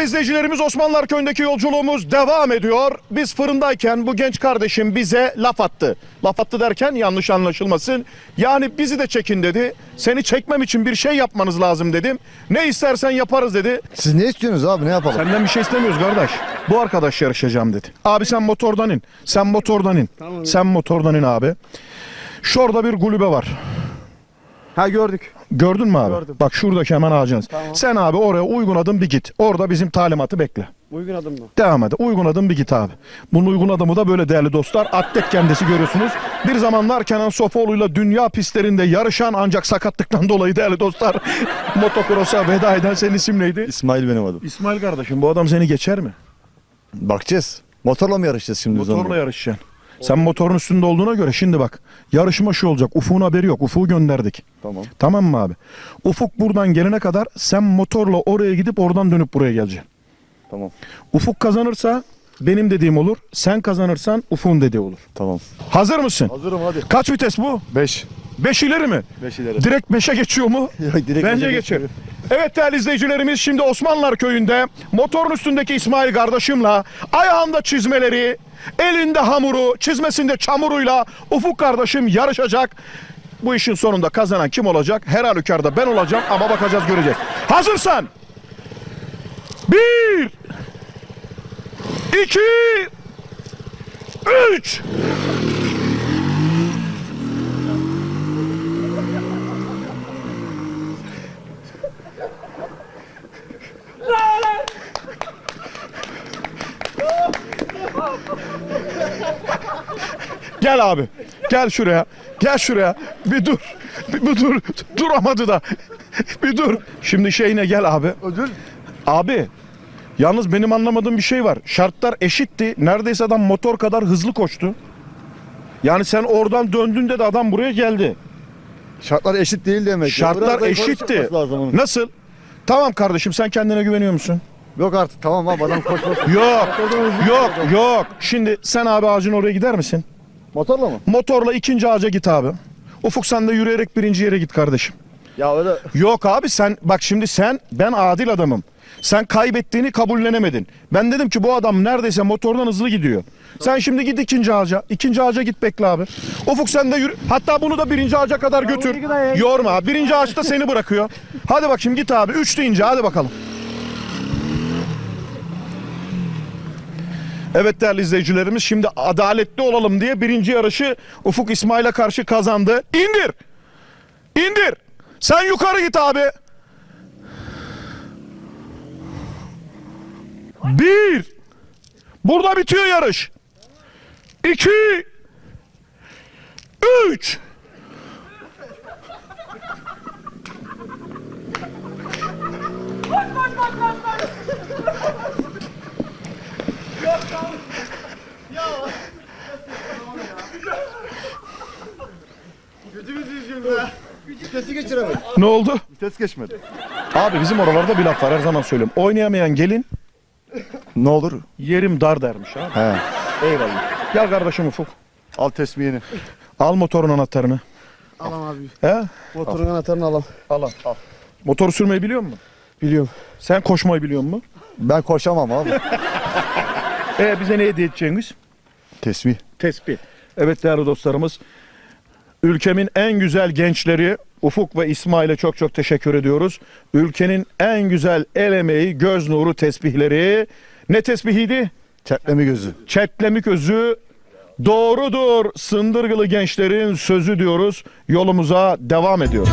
İzleyicilerimiz Osmanlılar Köyü'ndeki yolculuğumuz devam ediyor. Biz fırındayken bu genç kardeşim bize laf attı. Laf attı derken yanlış anlaşılmasın. Yani bizi de çekin dedi. Seni çekmem için bir şey yapmanız lazım dedim. Ne istersen yaparız dedi. Siz ne istiyorsunuz abi ne yapalım? Senden bir şey istemiyoruz kardeş. Bu arkadaş yarışacağım dedi. Abi sen motordan in. Sen motordan in. Sen motordan in abi. Şurada bir kulübe var. Ha gördük. Gördün mü abi? Gördüm. Bak şuradaki hemen ağacınız. Sen abi oraya uygun adım bir git. Orada bizim talimatı bekle. Uygun adım mı? Devam et. Uygun adım bir git abi. Bunun uygun adımı da böyle değerli dostlar. Atlet kendisi görüyorsunuz. Bir zamanlar Kenan Sofoğlu'yla dünya pistlerinde yarışan ancak sakatlıktan dolayı değerli dostlar motokrosa veda eden senin isim neydi? İsmail benim adım. İsmail kardeşim bu adam seni geçer mi? Bakacağız. Motorla mı yarışacağız şimdi Motorla yarışacaksın. Sen motorun üstünde olduğuna göre şimdi bak. Yarışma şu olacak. Ufuk'un haberi yok. Ufuk'u gönderdik. Tamam. Tamam mı abi? Ufuk buradan gelene kadar sen motorla oraya gidip oradan dönüp buraya geleceksin. Tamam. Ufuk kazanırsa benim dediğim olur. Sen kazanırsan Ufuk'un dediği olur. Tamam. Hazır mısın? Hazırım hadi. Kaç vites bu? 5. 5 ileri mi? 5 ileri. Direkt 5'e geçiyor mu? direkt Bence beşe geçer. geçiyor. Evet değerli izleyicilerimiz şimdi Osmanlılar Köyü'nde motorun üstündeki İsmail kardeşimle ayağında çizmeleri, elinde hamuru, çizmesinde çamuruyla Ufuk kardeşim yarışacak. Bu işin sonunda kazanan kim olacak? Her halükarda ben olacağım ama bakacağız göreceğiz. Hazırsan. Bir. iki, Üç. Gel abi. Gel şuraya. Gel şuraya. Bir dur. Bir, bir dur. Duramadı da. Bir dur. Şimdi şeyine gel abi. Ödül. Abi. Yalnız benim anlamadığım bir şey var. Şartlar eşitti. Neredeyse adam motor kadar hızlı koştu. Yani sen oradan döndüğünde de adam buraya geldi. Şartlar eşit değil demek. Şartlar eşitti. Nasıl? Tamam kardeşim sen kendine güveniyor musun? Yok artık tamam abi adam koşmasın. Yok. yok. Yok. Şimdi sen abi ağacın oraya gider misin? Motorla mı? Motorla ikinci ağaca git abi. Ufuk sen de yürüyerek birinci yere git kardeşim. Ya öyle Yok abi sen bak şimdi sen ben adil adamım. Sen kaybettiğini kabullenemedin. Ben dedim ki bu adam neredeyse motordan hızlı gidiyor. Sen şimdi git ikinci ağaca. İkinci ağaca git bekle abi. Ufuk sen de yürü. Hatta bunu da birinci ağaca kadar götür. Yorma. Birinci ağaçta seni bırakıyor. Hadi bakayım git abi. Üç deyince hadi bakalım. Evet değerli izleyicilerimiz şimdi adaletli olalım diye birinci yarışı Ufuk İsmail'e karşı kazandı. İndir. İndir. Sen yukarı git abi. Bir. Burada bitiyor yarış. İki. Üç. Vitesi geçiremedik. Ne oldu? Vites geçmedi. Abi bizim oralarda bir laf var her zaman söylüyorum. Oynayamayan gelin Ne olur? yerim dar dermiş abi. He. Eyvallah. Gel kardeşim Ufuk. Al tesbihini. Al motorun anahtarını. Alam abi. He? Motorun anahtarını alam. Al al. al. Motor sürmeyi biliyor musun? Biliyorum. Sen koşmayı biliyor musun? Ben koşamam abi. E bize ne hediye edeceksiniz? Tesbih. Tespih. Evet değerli dostlarımız. Ülkemin en güzel gençleri Ufuk ve İsmail'e çok çok teşekkür ediyoruz. Ülkenin en güzel el emeği, göz nuru tesbihleri. Ne tesbihiydi? Çetlemi gözü. Çetlemik özü doğrudur. Sındırgılı gençlerin sözü diyoruz. Yolumuza devam ediyoruz.